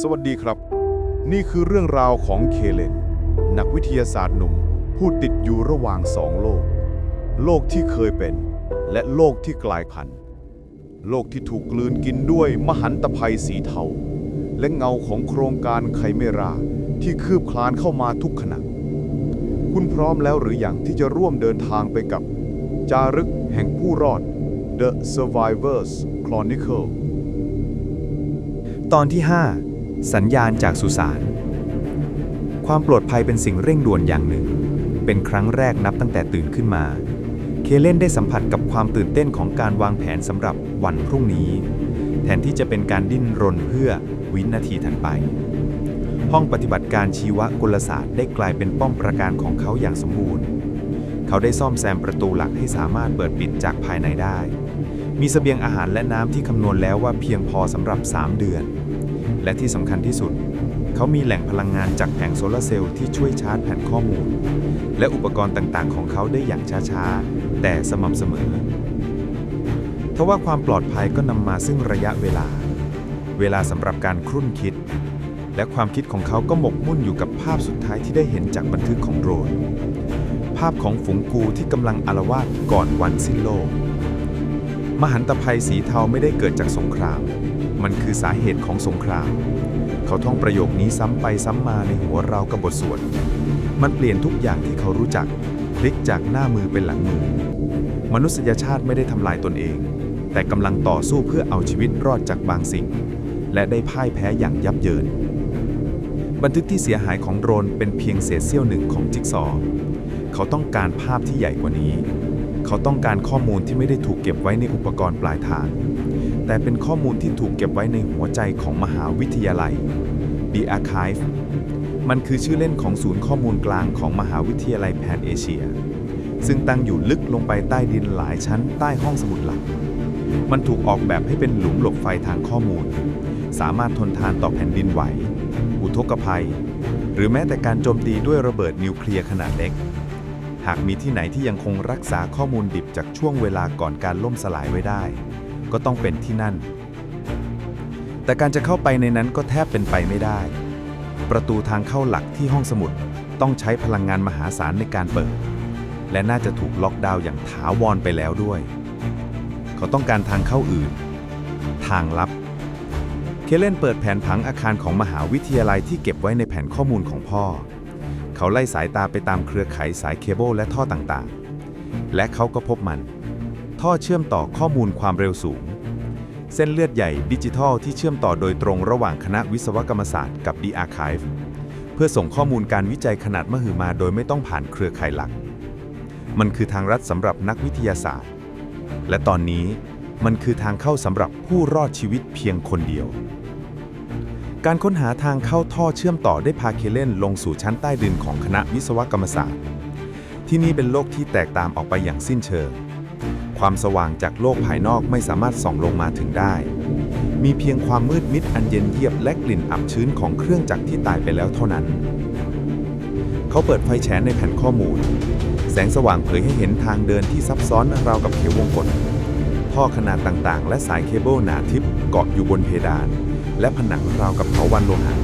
สวัสดีครับ นี่คือเรื่องราวของเคเลน นักวิทยาศาสตร์หนุ่ม ผู้ติดอยู่ระหว่างสองโลก โลกที่เคยเป็น และโลกที่กลายพันธุ์ โลกที่ถูกกลืนกินด้วยมหันตภัยสีเทา และเงาของโครงการไคเมราที่คืบคลานเข้ามาทุกขณะ คุณพร้อมแล้วหรืออยังที่จะร่วมเดินทางไปกับ จารึกแห่งผู้รอด The Survivors Chronicle ตอนที่ 5 สัญญาณจากสุสาน ความปลอดภัยเป็นสิ่งเร่งด่วนอย่างหนึ่ง เป็นครั้งแรกนับตั้งแต่ตื่นขึ้นมา เคเลนได้สัมผัสกับความตื่นเต้นของการวางแผนสำหรับวันพรุ่งนี้ แทนที่จะเป็นการดิ้นรนเพื่อวินาทีถัดไป ห้องปฏิบัติการชีวกลศาสตร์ได้กลายเป็นป้อมปราการของเขาอย่างสมบูรณ์ เขาได้ซ่อมแซมประตูหลักให้สามารถเปิดปิดจากภายในได้ มีเสบียงอาหารและน้ำที่คำนวณแล้วว่าเพียงพอสำหรับ 3 เดือน และที่สำคัญที่สุด เขามีแหล่งพลังงานจากแผงโซลาร์เซลล์ที่ช่วยชาร์จแผ่นข้อมูล และอุปกรณ์ต่างๆ ของเขาได้อย่างช้าๆ แต่สม่ำเสมอทว่าความปลอดภัยก็นำมาซึ่งระยะเวลา เวลาสำหรับการครุ่นคิด และความคิดของเขาก็หมกมุ่นอยู่กับภาพสุดท้ายที่ได้เห็นจากบันทึกของโดรน ภาพของฝูงกูที่กำลังอารวาสก่อนวันสิ้นโลก มหันตภัยสีเทาไม่ได้เกิดจากสงคราม มันคือสาเหตุของสงคราม เขาท่องประโยคนี้ซ้ำไปซ้ำมาในหัวเรากับบทสวด มันเปลี่ยนทุกอย่างที่เขารู้จัก พลิกจากหน้ามือเป็นหลังมือ มนุษยชาติไม่ได้ทำลายตนเอง แต่กำลังต่อสู้เพื่อเอาชีวิตรอดจากบางสิ่ง และได้พ่ายแพ้อย่างยับเยิน บันทึกที่เสียหายของโดรนเป็นเพียงเศษเสี้ยวหนึ่งของจิ๊กซอว์เขาต้องการภาพที่ใหญ่กว่านี้ เขาต้องการข้อมูลที่ไม่ได้ถูกเก็บไว้ในอุปกรณ์ปลายทาง แต่เป็นข้อมูลที่ถูกเก็บไว้ในหัวใจของมหาวิทยาลัย The Archive มันคือชื่อเล่นของศูนย์ข้อมูลกลางของมหาวิทยาลัยแพนเอเชีย ซึ่งตั้งอยู่ลึกลงไปใต้ดินหลายชั้นใต้ห้องสมุดหลัก มันถูกออกแบบให้เป็นหลุมหลบไฟทางข้อมูล สามารถทนทานต่อแผ่นดินไหว อุทกภัย หรือแม้แต่การโจมตีด้วยระเบิดนิวเคลียร์ขนาดเล็ก หากมีที่ไหนที่ยังคงรักษาข้อมูลดิบจากช่วงเวลาก่อนการล่มสลายไว้ได้ ก็ต้องเป็นที่นั่น แต่การจะเข้าไปในนั้นก็แทบเป็นไปไม่ได้ ประตูทางเข้าหลักที่ห้องสมุดต้องใช้พลังงานมหาศาลในการเปิด และน่าจะถูกล็อกดาวน์อย่างถาวรไปแล้วด้วย เขาต้องการทางเข้าอื่น ทางลับ เคเลนเปิดแผนผังอาคารของมหาวิทยาลัยที่เก็บไว้ในแผนข้อมูลของพ่อ เขาไล่สายตาไปตามเครือข่ายสายเคเบิลและท่อต่างๆ และเขาก็พบมัน ท่อเชื่อมต่อข้อมูลความเร็วสูง เส้นเลือดใหญ่ดิจิทัลที่เชื่อมต่อโดยตรงระหว่างคณะวิศวกรรมศาสตร์กับ The Archive เพื่อส่งข้อมูลการวิจัยขนาดมหึมาโดยไม่ต้องผ่านเครือข่ายหลัก มันคือทางรัฐสำหรับนักวิทยาศาสตร์ และตอนนี้มันคือทางเข้าสำหรับผู้รอดชีวิตเพียงคนเดียว การค้นหาทางเข้าท่อเชื่อมต่อได้พาเคเลนลงสู่ชั้นใต้ดินของคณะวิศวกรรมศาสตร์ ที่นี่เป็นโลกที่แตกตางออกไปอย่างสิ้นเชิง ความสว่างจากโลกภายนอกไม่สามารถส่องลงมาถึงได้ มีเพียงความมืดมิดอันเย็นเยียบและกลิ่นอับชื้นของเครื่องจักรที่ตายไปแล้วเท่านั้น เขาเปิดไฟแฉนในแผ่นข้อมูล แสงสว่างเผยให้เห็นทางเดินที่ซับซ้อนราวกับเขววงกลท่อขนาดต่างๆ และสายเคเบิลหนาทึบเกาะอยู่บนเพดาน และผนังราวกับเถาวัลย์โลหะ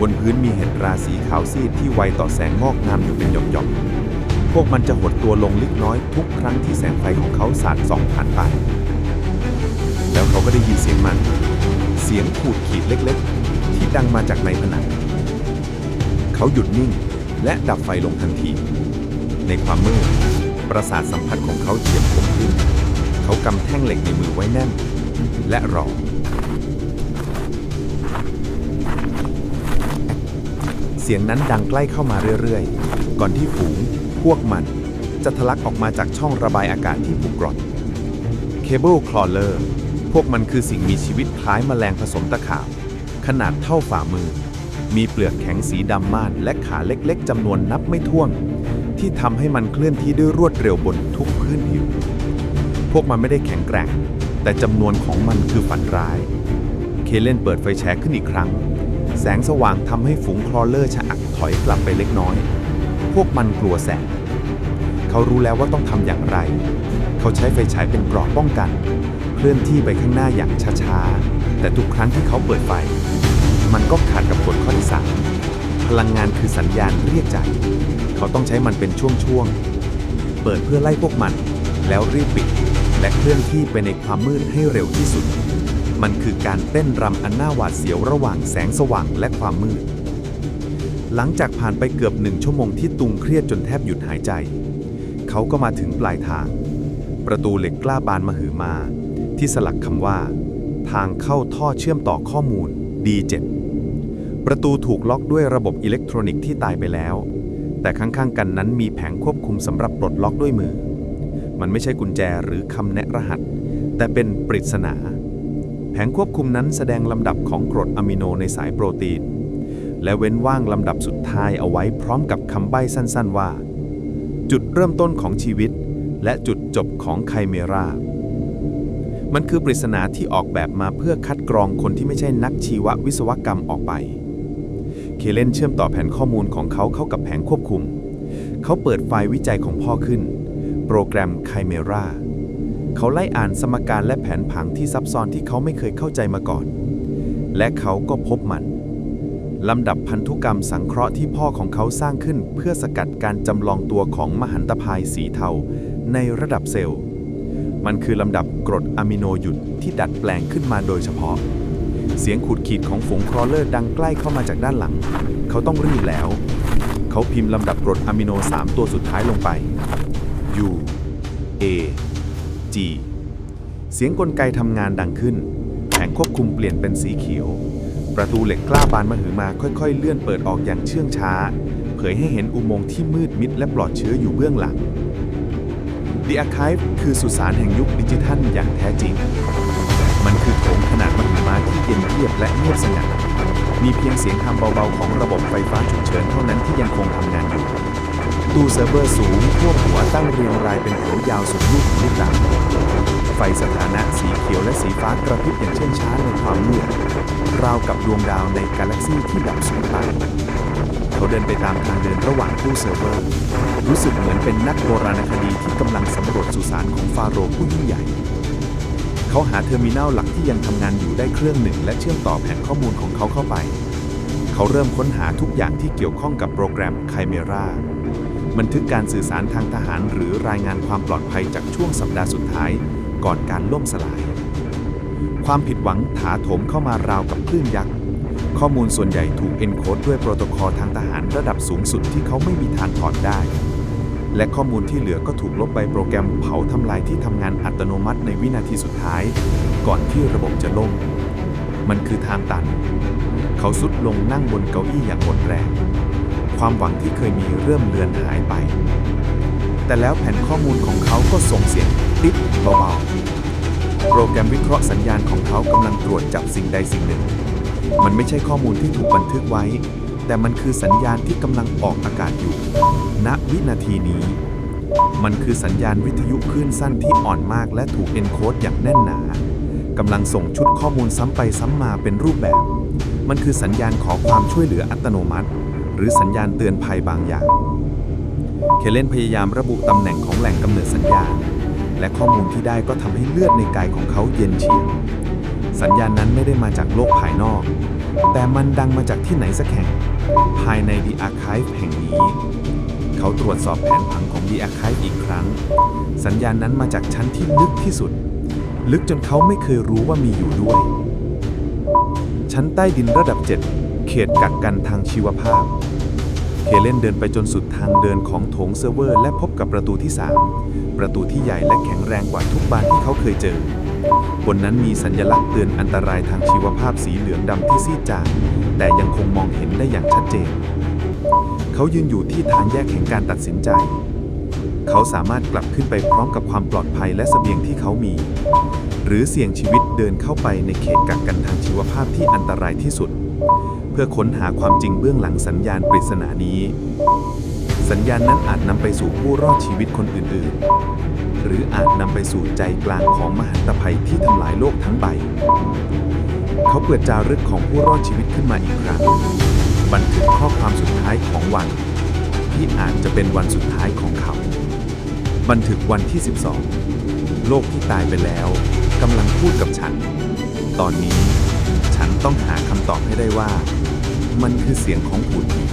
บนพื้นมีเห็ดราสีขาวซีดที่ไวต่อแสงงอกงามอยู่เป็นหย่อมๆ พวกมันจะหดตัวลงเล็กน้อยทุกครั้งที่แสงไฟของเขาสาดส่องผ่านไป แล้วเขาก็ได้ยินเสียงมัน เสียงขูดขีดเล็กๆ ที่ดังมาจากในผนัง เขาหยุดนิ่งและดับไฟลงทันที ในความมืด ประสาทสัมผัสของเขาเฉียบคมขึ้น เขากำแท่งเหล็กในมือไว้แน่น และรอ เสียงนั้นดังใกล้เข้ามาเรื่อยๆ ก่อนที่ฝูง พวกมันจะทะลักออกมาจากช่องระบายอากาศที่ผูกกร่อนเคเบิลคลอเลอร์พวกมันคือสิ่งมีชีวิตคล้ายแมลงผสมตะขาบ ขนาดเท่าฝ่ามือ มีเปลือกแข็งสีดำม่านและขาเล็กๆจำนวนนับไม่ถ้วน ที่ทำให้มันเคลื่อนที่ด้วยรวดเร็วบนทุกพื้นผิว พวกมันไม่ได้แข็งแกร่ง แต่จำนวนของมันคือฝันร้าย เคเลนเปิดไฟแช็กขึ้นอีกครั้ง แสงสว่างทำให้ฝูงคลอเลอร์ชะอักถอยกลับไปเล็กน้อย พวกมันกลัวแสง เขารู้แล้วว่าต้องทำอย่างไร เขาใช้ไฟฉายเป็นกรอบป้องกัน เคลื่อนที่ไปข้างหน้าอย่างช้าๆ แต่ทุกครั้งที่เขาเปิดไฟ มันก็ขาดกับกฎข้อที่สามพลังงานคือสัญญาณเรียกใจ เขาต้องใช้มันเป็นช่วงๆ เปิดเพื่อไล่พวกมัน แล้วรีบปิด และเคลื่อนที่ไปในความมืดให้เร็วที่สุด มันคือการเต้นรำอันน่าหวาดเสียวระหว่างแสงสว่างและความมืด หลังจากผ่านไปเกือบหนึ่งชั่วโมงที่ตุงเครียดจนแทบหยุดหายใจ เขาก็มาถึงปลายทาง ประตูเหล็กกล้าบานมหึมา ที่สลักคำว่า ทางเข้าท่อเชื่อมต่อข้อมูล D7 ประตูถูกล็อกด้วยระบบอิเล็กทรอนิกส์ที่ตายไปแล้ว แต่ข้างๆกันนั้นมีแผงควบคุมสำหรับปลดล็อกด้วยมือ มันไม่ใช่กุญแจหรือคำแนะรหัส แต่เป็นปริศนา แผงควบคุมนั้นแสดงลำดับของกรดอะมิโนในสายโปรตีน และเว้นว่างลำดับสุดท้ายเอาไว้พร้อมกับคำใบ้สั้นๆว่า จุดเริ่มต้นของชีวิต และจุดจบของไคเมรา มันคือปริศนาที่ออกแบบมาเพื่อคัดกรองคนที่ไม่ใช่นักชีววิศวกรรมออกไป เคเลนเชื่อมต่อแผนข้อมูลของเขาเข้ากับแผงควบคุม เขาเปิดไฟล์วิจัยของพ่อขึ้น โปรแกรมไคเมราเขาไล่อ่านสมการและแผนผังที่ซับซ้อนที่เขาไม่เคยเข้าใจมาก่อน และเขาก็พบมัน ลำดับพันธุกรรมสังเคราะห์ที่พ่อของเขาสร้างขึ้น เพื่อสกัดการจำลองตัวของมหันตภายสีเทา ในระดับเซลล์ มันคือลำดับกรดอะมิโนหยุดที่ดัดแปลงขึ้นมาโดยเฉพาะ เสียงขูดขีดของฝูงครอเลอร์ดังใกล้เข้ามาจากด้านหลัง เขาต้องรีบแล้ว เขาพิมพ์ลำดับกรดอะมิโน 3 ตัวสุดท้ายลงไป U A G เสียงกลไกทำงานดังขึ้น แผงควบคุมเปลี่ยนเป็นสีเขียว ประตูเหล็กกล้าบานมาหือมาค่อยๆ เลื่อนเปิดออกอย่างเชื่องช้า เผยให้เห็นอุโมงค์ที่มืดมิดและปลอดเชื้ออยู่เบื้องหลัง The Archive คือสุสานแห่งยุคดิจิทัลอย่างแท้จริง มันคือโถงขนาดมหึมาที่เย็นเยียบและเงียบสงัด มีเพียงเสียงคำเบาๆของระบบไฟฟ้าฉุกเฉินเท่านั้นที่ยังคงทำงานอยู่ตู้เซิร์ฟเวอร์สูงท่วมหัวตั้งเรียงรายเป็นแถวยาวสุดลูกหูลูกตา ไฟสถานะสีเขียวและสีฟ้ากระพริบอย่างเชื่องช้าในความมืดราวกับดวงดาวในกาแล็กซีที่ดับสูญไปเขาเดินไปตามทางเดินระหว่างตู้เซิร์ฟเวอร์ รู้สึกเหมือนเป็นนักโบราณคดีที่กำลังสำรวจสุสานของฟาโรห์ผู้ยิ่งใหญ่ เขาหาเทอร์มินัลหลักที่ยังทำงานอยู่ได้เครื่องหนึ่ง และเชื่อมต่อแผนข้อมูลของเขาเข้าไป เขาเริ่มค้นหาทุกอย่างที่เกี่ยวข้องกับโปรแกรมไคเมราบันทึกการสื่อสารทางทหารหรือรายงานความปลอดภัยจากช่วงสัปดาห์สุดท้าย ก่อนการล่มสลาย ความผิดหวังถาโถมเข้ามาราวกับคลื่นยักษ์ ข้อมูลส่วนใหญ่ถูกเอนโคดด้วยโปรโตคอลทางทหารระดับสูงสุดที่เขาไม่มีทางถอดได้ และข้อมูลที่เหลือก็ถูกลบไปโปรแกรมเผาทำลายที่ทำงานอัตโนมัติในวินาทีสุดท้าย ก่อนที่ระบบจะล่ม มันคือทางตัน เขาสุดลงนั่งบนเก้าอี้อย่างหมดแรงความหวังที่เคยมีเริ่มเลือนหายไป แต่แล้วแผ่นข้อมูลของเขาก็ส่งเสียง ติ๊บเบาๆ โปรแกรมวิเคราะห์สัญญาณของเขากำลังตรวจจับสิ่งใดสิ่งหนึ่ง มันไม่ใช่ข้อมูลที่ถูกบันทึกไว้ แต่มันคือสัญญาณที่กำลังออกอากาศอยู่ ณ วินาทีนี้ มันคือสัญญาณวิทยุคลื่นสั้นที่อ่อนมากและถูกเอนโคดอย่างแน่นหนากำลังส่งชุดข้อมูลซ้ำไปซ้ำมาเป็นรูปแบบ มันคือสัญญาณขอความช่วยเหลืออัตโนมัติ หรือสัญญาณเตือนภัยบางอย่าง เคเลนพยายามระบุตำแหน่งของแหล่งกำเนิดสัญญาณ และข้อมูลที่ได้ก็ทำให้เลือดในกายของเขาเย็นเฉียบสัญญาณนั้นไม่ได้มาจากโลกภายนอก แต่มันดังมาจากที่ไหนสักแห่ง ภายใน The Archive แห่งนี้ เขาตรวจสอบแผนผังของ The Archive อีกครั้ง สัญญาณนั้นมาจากชั้นที่ลึกที่สุด ลึกจนเขาไม่เคยรู้ว่ามีอยู่ด้วย ชั้นใต้ดินระดับ 7 เขตกักกันทางชีวภาพ เคเลนเดินไปจนสุดทางเดินของโถงเซิร์ฟเวอร์และพบกับประตูที่ 3 ประตูที่ใหญ่และแข็งแรงกว่าทุกบานที่เขาเคยเจอ บนนั้นมีสัญลักษณ์เตือนอันตรายทางชีวภาพสีเหลืองดำที่ซีดจางแต่ยังคงมองเห็นได้อย่างชัดเจน เขายืนอยู่ที่ทางแยกแห่งการตัดสินใจ เขาสามารถกลับขึ้นไปพร้อมกับความปลอดภัยและเสบียงที่เขามี หรือเสี่ยงชีวิตเดินเข้าไปในเขตกักกันทางชีวภาพที่อันตรายที่สุด เพื่อค้นหาความจริงเบื้องหลังสัญญาณปริศนานี้ สัญญาณนั้นอาจนำไปสู่ผู้รอดชีวิตคนอื่นๆ หรืออาจนำไปสู่ใจกลางของมหันตภัยที่ทำลายโลกทั้งใบ เขาเปิดจารึกของผู้รอดชีวิตขึ้นมาอีกครั้ง บันทึกข้อความสุดท้ายของวัน ที่อาจจะเป็นวันสุดท้ายของเขา บันทึกวันที่ 12 โลกที่ตายไปแล้วกำลังพูดกับฉัน ตอนนี้ ต้องหาคำตอบให้ได้ว่า มันคือเสียงของผุดผี